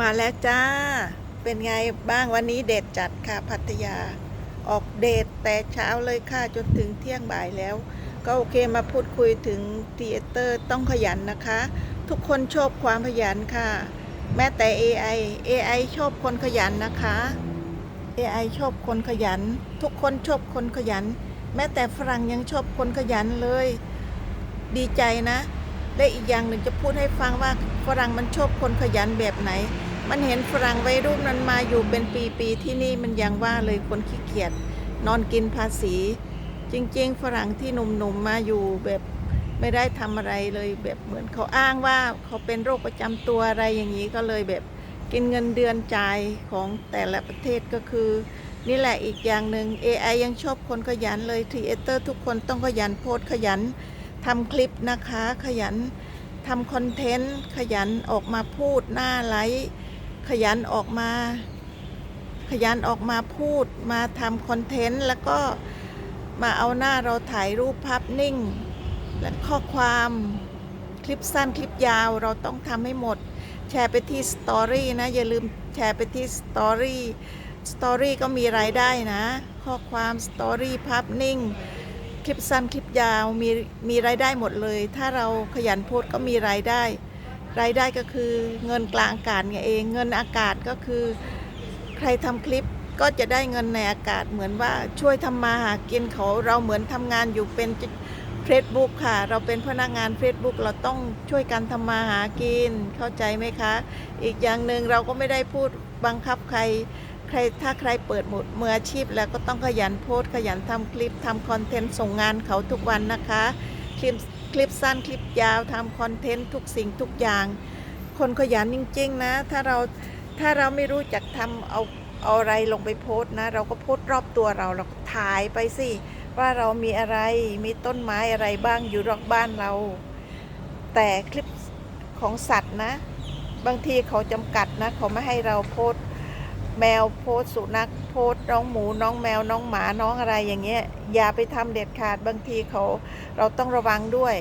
มาแล้วจ้า เป็นไงบ้างวันนี้เดทจัดค่ะพัทยา ออกเดทแต่เช้าเลยค่ะจนถึงเที่ยงบ่ายแล้ว ก็โอเคมาพูดคุยถึงทเตอร์ต้องขยันนะคะ ทุกคนชอบความขยันค่ะ แม้แต่ AI AI ชอบคนขยันนะคะ AI ชอบคนขยัน ทุกคนชอบคนขยัน แม้แต่ฝรั่งยังชอบคนขยันเลย ดีใจนะและอีกอย่างหนึ่งจะพูดให้ฟังว่าฝรั่งมันชอบคนขยันแบบไหน มันเห็นฝรั่งวัยรุ่นมันมาอยู่เป็นปีๆที่นี่มันยังว่าเลยคนขี้เกียจนอนกินภาษี จริง ๆ ฝรั่งที่หนุ่มๆมมาอยู่แบบไม่ได้ทำอะไรเลยแบบเหมือนเขาอ้างว่าเขาเป็นโรคประจำตัวอะไรอย่างนี้ก็เลยแบบกินเงินเดือนจ่ายของแต่ละประเทศก็คือ นี่แหละอีกอย่างหนึ่ง AI ยังชอบคนขยันเลยทีเอเตอร์ทุกคนต้องขยันโพสขยันทำคลิปนะคะ ขยันทำคอนเทนต์ขยันออกมาพูดหน้าไลฟ์ ขยันออกมา ขยันออกมาพูดมาทำคอนเทนต์ แล้วก็มาเอาหน้าเราถ่ายรูปภาพนิ่ง และข้อความคลิปสั้นคลิปยาวเราต้องทำให้หมด แชร์ไปที่สตอรี่นะ อย่าลืมแชร์ไปที่สตอรี่สตอรี่ก็มีรายได้นะ ข้อความสตอรี่ภาพนิ่ง คลิปสั้นคลิปยาวมีมีรายได้หมดเลย ถ้าเราขยันโพสก็มีรายได้ รายได้ก็คือเงินกลางอากาศไงเองเงินอากาศก็คือ ใครทำคลิปก็จะได้เงินในอากาศเหมือนว่าช่วยทำมาหากินเขาเราเหมือนทำงานอยู่เป็นเฟซบุ๊กค่ะ เราเป็นพนักงาน Facebook เราต้องช่วยกันทำมาหากินเข้าใจไหมคะ อีกอย่างหนึ่งเราก็ไม่ได้พูดบังคับใครใครถ้าใครเปิดหมดมืออาชีพแล้วก็ต้องขยันโพสขยันทำคลิปทำคอนเทนต์ส่งงานเขาทุกวันนะคะ ลิปคลิปสั้นคลิปยาวทำคอนเทนต์ทุกสิ่งทุกอย่าง คนขยันจริง ๆ นะ ถ้าเราถ้าเราไม่รู้จักทำเอาเอาอะไรลงไปโพสนะ เราก็โพสรอบตัวเราเราถ่ายไปสิ ว่าเรามีอะไรมีต้นไม้อะไรบ้างอยู่รอบบ้านเรา แต่คลิปของสัตว์นะ บางทีเขาจำกัดนะ เขาไม่ให้เราโพส แมวโพสสุนัขโพสน้องหมูน้องแมวน้องหมาน้องอะไรอย่างเงี้ยอย่าไปทำเด็ดขาดบางทีเขา เราต้องระวังด้วย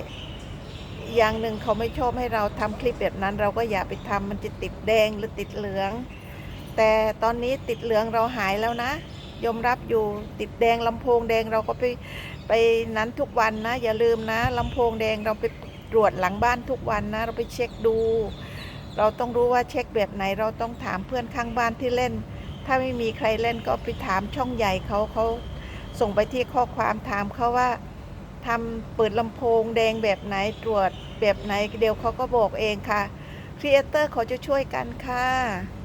อย่างหนึ่งเขาไม่ชอบให้เราทำคลิปแบบนั้น เราก็อย่าไปทำมันจะติดแดงหรือติดเหลือง แต่ตอนนี้ติดเหลืองเราหายแล้วนะยอมรับอยู่ติดแดงลำโพงแดงเราก็ไปไปนั้นทุกวันนะ อย่าลืมนะลำโพงแดงเราไปตรวจหลังบ้านทุกวันนะ เราไปเช็คดู เราต้องรู้ว่าเช็คแบบไหนเราต้องถามเพื่อนข้างบ้านที่เล่น ถ้าไม่มีใครเล่นก็ไปถามช่องใหญ่เขาเขาส่งไปที่ข้อความถามเขาว่าทำเปิดลำโพงแดงแบบไหนตรวจแบบไหนเดี๋ยวเขาก็บอกเองค่ะครีเอเตอร์เขาจะช่วยกันค่ะ